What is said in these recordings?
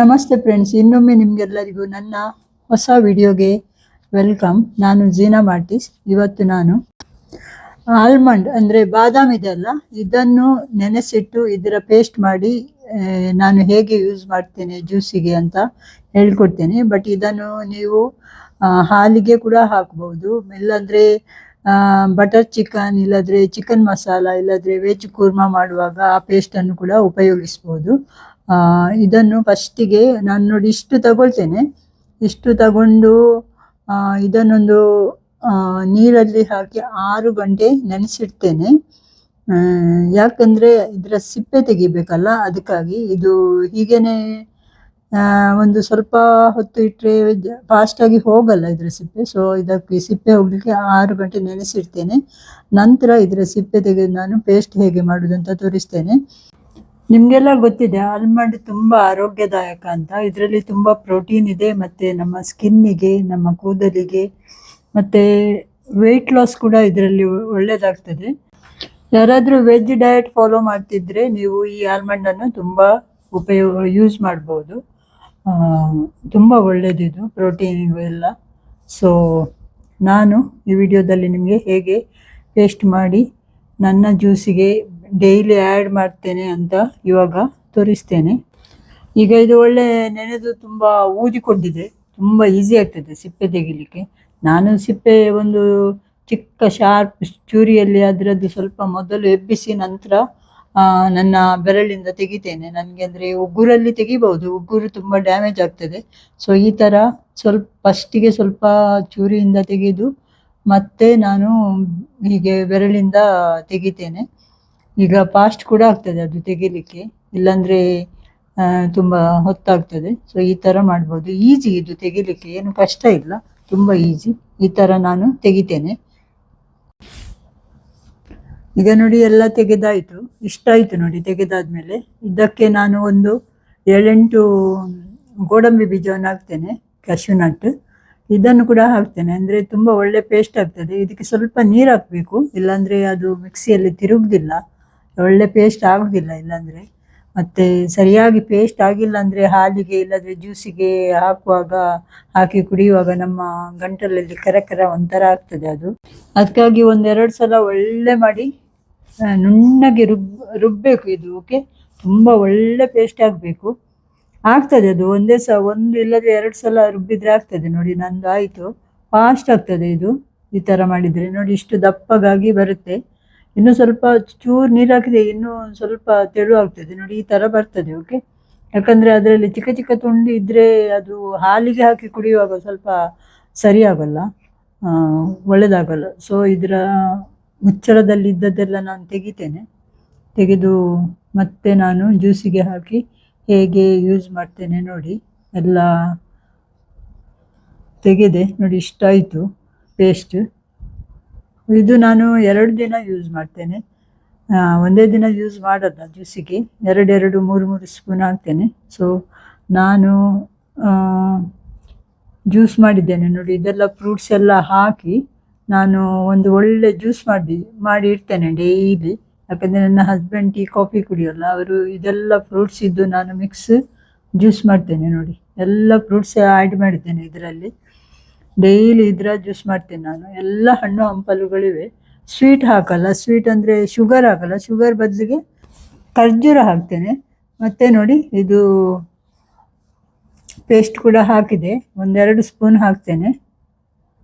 ನಮಸ್ತೆ ಫ್ರೆಂಡ್ಸ್ ಇನ್ನೊಮ್ಮೆ ನಿಮಗೆಲ್ಲರಿಗೂ ನನ್ನ ಹೊಸ ವಿಡಿಯೋಗೆ ವೆಲ್ಕಮ್ ನಾನು ಜೀನಾ ಮಾರ್ಟಿಸ್, ಇವತ್ತು ನಾನು ಆಲ್ಮಂಡ್ ಅಂದರೆ ಬಾದಾಮ್ ಇದೆ ಅಲ್ಲ, ಇದನ್ನು ನೆನೆಸಿಟ್ಟು ಇದರ ಪೇಸ್ಟ್ ಮಾಡಿ ನಾನು ಹೇಗೆ ಯೂಸ್ ಮಾಡ್ತೇನೆ ಜ್ಯೂಸಿಗೆ ಅಂತ ಹೇಳ್ಕೊಡ್ತೇನೆ. ಬಟ್ ಇದನ್ನು ನೀವು ಹಾಲಿಗೆ ಕೂಡ ಹಾಕ್ಬೋದು. ಇಲ್ಲಾಂದರೆ ಬಟರ್ ಚಿಕನ್ ಇಲ್ಲದ್ರೆ ಚಿಕನ್ ಮಸಾಲ ಇಲ್ಲದ್ರೆ ವೆಜ್ ಕುರ್ಮಾ ಮಾಡುವಾಗ ಆ ಪೇಸ್ಟನ್ನು ಕೂಡ ಉಪಯೋಗಿಸ್ಬೋದು. ಇದನ್ನು ಫಸ್ಟಿಗೆ ನಾನು ನೋಡಿ ಇಷ್ಟು ತಗೊಳ್ತೇನೆ. ಇಷ್ಟು ತಗೊಂಡು ಇದನ್ನೊಂದು ನೀರಲ್ಲಿ ಹಾಕಿ ಆರು ಗಂಟೆ ನೆನೆಸಿಡ್ತೇನೆ. ಯಾಕಂದರೆ ಇದರ ಸಿಪ್ಪೆ ತೆಗಿಬೇಕಲ್ಲ, ಅದಕ್ಕಾಗಿ ಇದು ಹೀಗೇನೆ ಒಂದು ಸ್ವಲ್ಪ ಹೊತ್ತು ಇಟ್ಟರೆ ಫಾಸ್ಟಾಗಿ ಹೋಗಲ್ಲ ಇದರ ಸಿಪ್ಪೆ. ಸೊ ಇದಕ್ಕೆ ಸಿಪ್ಪೆ ಹೋಗಲಿಕ್ಕೆ ಆರು ಗಂಟೆ ನೆನೆಸಿಡ್ತೇನೆ. ನಂತರ ಇದರ ಸಿಪ್ಪೆ ತೆಗೆದು ನಾನು ಪೇಸ್ಟ್ ಹೇಗೆ ಮಾಡೋದು ಅಂತ ತೋರಿಸ್ತೇನೆ. ನಿಮ್ಗೆಲ್ಲ ಗೊತ್ತಿದೆ, ಆಲ್ಮಂಡ್ ತುಂಬಾ ಆರೋಗ್ಯದಾಯಕ ಅಂತ. ಇದರಲ್ಲಿ ತುಂಬಾ ಪ್ರೋಟೀನ್ ಇದೆ, ಮತ್ತೆ ನಮ್ಮ ಸ್ಕಿನ್ನಿಗೆ, ನಮ್ಮ ಕೂದಲಿಗೆ, ಮತ್ತೆ ವೆಯ್ಟ್ ಲಾಸ್ ಕೂಡ ಇದರಲ್ಲಿ ಒಳ್ಳೆಯದಾಗ್ತದೆ ಯಾರಾದರೂ ವೆಜ್ ಡಯಟ್ ಫಾಲೋ ಮಾಡ್ತಿದ್ರೆ ನೀವು ಈ ಆಲ್ಮಂಡನ್ನು ತುಂಬಾ ಉಪಯೋಗ ಯೂಸ್ ಮಾಡ್ಬೋದು. ತುಂಬ ಒಳ್ಳೇದಿದು ಪ್ರೋಟೀನ್ ಎಲ್ಲ ಸೊ ನಾನು ಈ ವಿಡಿಯೋದಲ್ಲಿ ನಿಮಗೆ ಹೇಗೆ ಪೇಸ್ಟ್ ಮಾಡಿ, ನನ್ನ ಜ್ಯೂಸಿಗೆ ಡೈಲಿ ಆ್ಯಡ್ ಮಾಡ್ತೇನೆ ಅಂತ ಇವಾಗ ತೋರಿಸ್ತೇನೆ. ಈಗ ಇದು ಒಳ್ಳೆ ನೆನೆದು ತುಂಬ ಊದಿಕೊಂಡಿದೆ ತುಂಬ ಈಸಿ ಆಗ್ತದೆ ಸಿಪ್ಪೆ ತೆಗಿಲಿಕ್ಕೆ. ನಾನು ಸಿಪ್ಪೆ ಒಂದು ಚಿಕ್ಕ ಶಾರ್ಪ್ ಚೂರಿಯಲ್ಲಿ ಅದರದ್ದು ಸ್ವಲ್ಪ ಮೊದಲು ಎಬ್ಬಿಸಿ ನಂತರ ನನ್ನ ಬೆರಳಿಂದ ತೆಗಿತೇನೆ. ನನಗೆ ಅಂದರೆ ಉಗುರಲ್ಲಿ ತೆಗಿಬಹುದು. ಉಗುರು ತುಂಬ ಡ್ಯಾಮೇಜ್ ಆಗ್ತದೆ. ಸೊ ಈ ಥರ ಸ್ವಲ್ಪ ಫಸ್ಟಿಗೆ ಸ್ವಲ್ಪ ಚೂರಿಯಿಂದ ತೆಗೆದು ಮತ್ತೆ ನಾನು ಹೀಗೆ ಬೆರಳಿಂದ ತೆಗಿತೇನೆ. ಈಗ ಫಾಸ್ಟ್ ಕೂಡ ಆಗ್ತದೆ ಅದು ತೆಗಿಲಿಕ್ಕೆ. ಇಲ್ಲಾಂದ್ರೆ ತುಂಬಾ ಹೊತ್ತಾಗ್ತದೆ. ಸೊ ಈ ತರ ಮಾಡ್ಬೋದು. ಈಸಿ ಇದು ತೆಗಿಲಿಕ್ಕೆ. ಏನು ಕಷ್ಟ ಇಲ್ಲ. ತುಂಬಾ ಈಸಿ ಈ ತರ ನಾನು ತೆಗಿತೇನೆ. ಈಗ ನೋಡಿ ಎಲ್ಲ ತೆಗೆದಾಯ್ತು. ಇಷ್ಟ ಆಯ್ತು ನೋಡಿ ತೆಗೆದಾದ್ಮೇಲೆ. ಇದಕ್ಕೆ ನಾನು ಒಂದು ಏಳೆಂಟು ಗೋಡಂಬಿ ಬೀಜವನ್ನು ಹಾಕ್ತೇನೆ ಕ್ಯಾಶ್ಯೂ ನಟ್ ಇದನ್ನು ಕೂಡ ಹಾಕ್ತೇನೆ. ಅಂದರೆ ತುಂಬ ಒಳ್ಳೆ ಪೇಸ್ಟ್ ಆಗ್ತದೆ. ಇದಕ್ಕೆ ಸ್ವಲ್ಪ ನೀರು ಹಾಕಬೇಕು. ಇಲ್ಲಾಂದರೆ ಅದು ಮಿಕ್ಸಿಯಲ್ಲಿ ತಿರುಗುದಿಲ್ಲ. ಒಳ್ಳೆ ಪೇಸ್ಟ್ ಆಗೋದಿಲ್ಲ, ಇಲ್ಲಾಂದರೆ. ಮತ್ತು ಸರಿಯಾಗಿ ಪೇಸ್ಟ್ ಆಗಿಲ್ಲ ಅಂದರೆ ಹಾಲಿಗೆ, ಇಲ್ಲಾಂದರೆ ಜ್ಯೂಸಿಗೆ ಹಾಕುವಾಗ, ಹಾಕಿ ಕುಡಿಯುವಾಗ ನಮ್ಮ ಗಂಟಲಲ್ಲಿ ಕರಕರ ಕರ ಒಂಥರ ಆಗ್ತದೆ ಅದು. ಅದಕ್ಕಾಗಿ ಒಂದೆರಡು ಸಲ ಒಳ್ಳೆ ಮಾಡಿ ನುಣ್ಣಗೆ ರುಬ್ ರುಬ್ಬಬೇಕು ಇದು ಓಕೆ ತುಂಬ ಒಳ್ಳೆ ಪೇಸ್ಟ್ ಆಗಬೇಕು. ಆಗ್ತದೆ ಅದು, ಒಂದೇ ಸಹ ಒಂದು ಇಲ್ಲದ್ರೆ ಎರಡು ಸಲ ರುಬ್ಬಿದ್ರೆ ಆಗ್ತದೆ. ನೋಡಿ ನಂದು ಆಯಿತು ಫಾಸ್ಟ್ ಆಗ್ತದೆ ಇದು, ಈ ಥರ ಮಾಡಿದರೆ. ನೋಡಿ, ಇಷ್ಟು ದಪ್ಪಗಾಗಿ ಬರುತ್ತೆ. ಇನ್ನು ಸ್ವಲ್ಪ ಚೂರು ನೀರು ಹಾಕಿದೆ ಇನ್ನೂ ಸ್ವಲ್ಪ ತೆಳು ಆಗ್ತದೆ ನೋಡಿ ಈ ಥರ ಬರ್ತದೆ ಓಕೆ ಯಾಕಂದರೆ ಅದರಲ್ಲಿ ಚಿಕ್ಕ ಚಿಕ್ಕ ತುಂಡು ಇದ್ದರೆ ಅದು ಹಾಲಿಗೆ ಹಾಕಿ ಕುಡಿಯುವಾಗ ಸ್ವಲ್ಪ ಸರಿ ಆಗಲ್ಲ ಆ, ಒಳ್ಳೆದಾಗಲ್ಲ. ಸೊ ಇದರ ಮುಚ್ಚಳದಲ್ಲಿ ಇದ್ದದ್ದೆಲ್ಲ ನಾನು ತೆಗಿತೇನೆ. ತೆಗೆದು ಮತ್ತೆ ನಾನು ಜ್ಯೂಸಿಗೆ ಹಾಕಿ ಹೇಗೆ ಯೂಸ್ ಮಾಡ್ತೇನೆ ನೋಡಿ. ಎಲ್ಲ ತೆಗೆದೆ ನೋಡಿ ಇಷ್ಟ ಆಯಿತು ಪೇಸ್ಟ್ ಇದು ನಾನು ಎರಡು ದಿನ ಯೂಸ್ ಮಾಡ್ತೇನೆ. ಒಂದೇ ದಿನ ಯೂಸ್ ಮಾಡೋದು ಜ್ಯೂಸಿಗೆ ಎರಡೆರಡು ಮೂರು ಮೂರು ಸ್ಪೂನ್ ಹಾಕ್ತೇನೆ. ಸೊ ನಾನು ಜ್ಯೂಸ್ ಮಾಡಿದ್ದೇನೆ. ನೋಡಿ, ಇದೆಲ್ಲ ಫ್ರೂಟ್ಸ್ ಎಲ್ಲ ಹಾಕಿ ನಾನು ಒಂದು ಒಳ್ಳೆ ಜ್ಯೂಸ್ ಮಾಡಿ ಮಾಡಿ ಇಡ್ತೇನೆ ಡೈಲಿ ಯಾಕಂದರೆ ನನ್ನ ಹಸ್ಬೆಂಡ್ ಟೀ ಕಾಫಿ ಕುಡಿಯೋಲ್ಲ, ಅವರು ಇದೆಲ್ಲ ಫ್ರೂಟ್ಸ್ ಇದ್ದು ನಾನು ಮಿಕ್ಸ್ ಜ್ಯೂಸ್ ಮಾಡ್ತೇನೆ ನೋಡಿ. ಎಲ್ಲ ಫ್ರೂಟ್ಸ್ ಆ್ಯಡ್ ಮಾಡಿದ್ದೇನೆ ಇದರಲ್ಲಿ. ಡೈಲಿ ಇದ್ರ ಜ್ಯೂಸ್ ಮಾಡ್ತೀನಿ ನಾನು. ಎಲ್ಲ ಹಣ್ಣು ಹಂಪಲುಗಳಿವೆ. ಸ್ವೀಟ್ ಹಾಕಲ್ಲ. ಸ್ವೀಟ್ ಅಂದರೆ ಶುಗರ್ ಹಾಕಲ್ಲ. ಶುಗರ್ ಬದಲಿಗೆ ಖರ್ಜೂರ ಹಾಕ್ತೇನೆ. ಮತ್ತೆ ನೋಡಿ, ಇದು ಪೇಸ್ಟ್ ಕೂಡ ಹಾಕಿದೆ. ಒಂದೆರಡು ಸ್ಪೂನ್ ಹಾಕ್ತೇನೆ.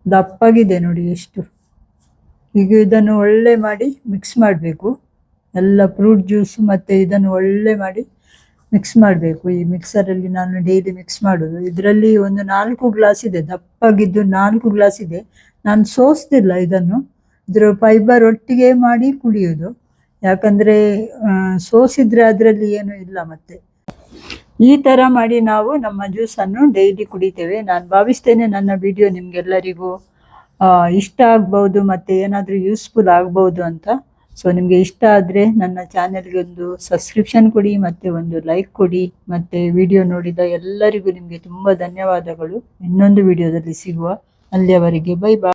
ದಪ್ಪಾಗಿದೆ ನೋಡಿ ಎಷ್ಟು. ಈಗ ಇದನ್ನು ಒಳ್ಳೆ ಮಾಡಿ ಮಿಕ್ಸ್ ಮಾಡಬೇಕು. ಎಲ್ಲ ಫ್ರೂಟ್ ಜ್ಯೂಸು ಮತ್ತು ಇದನ್ನು ಒಳ್ಳೆ ಮಾಡಿ ಮಿಕ್ಸ್ ಮಾಡಬೇಕು. ಈ ಮಿಕ್ಸರಲ್ಲಿ ನಾನು ಡೈಲಿ ಮಿಕ್ಸ್ ಮಾಡೋದು. ಇದರಲ್ಲಿ ಒಂದು ನಾಲ್ಕು ಗ್ಲಾಸ್ ಇದೆ. ದಪ್ಪಾಗಿದ್ದು ನಾಲ್ಕು ಗ್ಲಾಸ್ ಇದೆ. ನಾನು ಸೋಸ್ತಿಲ್ಲ ಇದನ್ನು. ಇದರ ಫೈಬರ್ ಒಟ್ಟಿಗೆ ಮಾಡಿ ಕುಡಿಯೋದು. ಯಾಕಂದರೆ ಸೋಸಿದರೆ ಅದರಲ್ಲಿ ಏನೂ ಇಲ್ಲ ಮತ್ತೆ. ಈ ಥರ ಮಾಡಿ ನಾವು ನಮ್ಮ ಜ್ಯೂಸನ್ನು ಡೈಲಿ ಕುಡಿತೇವೆ. ನಾನು ಭಾವಿಸ್ತೇನೆ ನನ್ನ ವಿಡಿಯೋ ನಿಮಗೆಲ್ಲರಿಗೂ ಇಷ್ಟ ಆಗ್ಬೋದು ಮತ್ತು ಏನಾದರೂ ಯೂಸ್ಫುಲ್ ಆಗ್ಬೋದು ಅಂತ. ಸೊ ನಿಮಗೆ ಇಷ್ಟ ಆದರೆ ನನ್ನ ಚಾನೆಲ್ಗೆ ಒಂದು ಸಬ್ಸ್ಕ್ರಿಪ್ಷನ್ ಕೊಡಿ, ಮತ್ತು ಒಂದು ಲೈಕ್ ಕೊಡಿ, ಮತ್ತು ವಿಡಿಯೋ ನೋಡಿದ ಎಲ್ಲರಿಗೂ ನಿಮಗೆ ತುಂಬ ಧನ್ಯವಾದಗಳು. ಇನ್ನೊಂದು ವಿಡಿಯೋದಲ್ಲಿ ಸಿಗುವ. ಅಲ್ಲಿಯವರೆಗೆ ಬೈ ಬೈ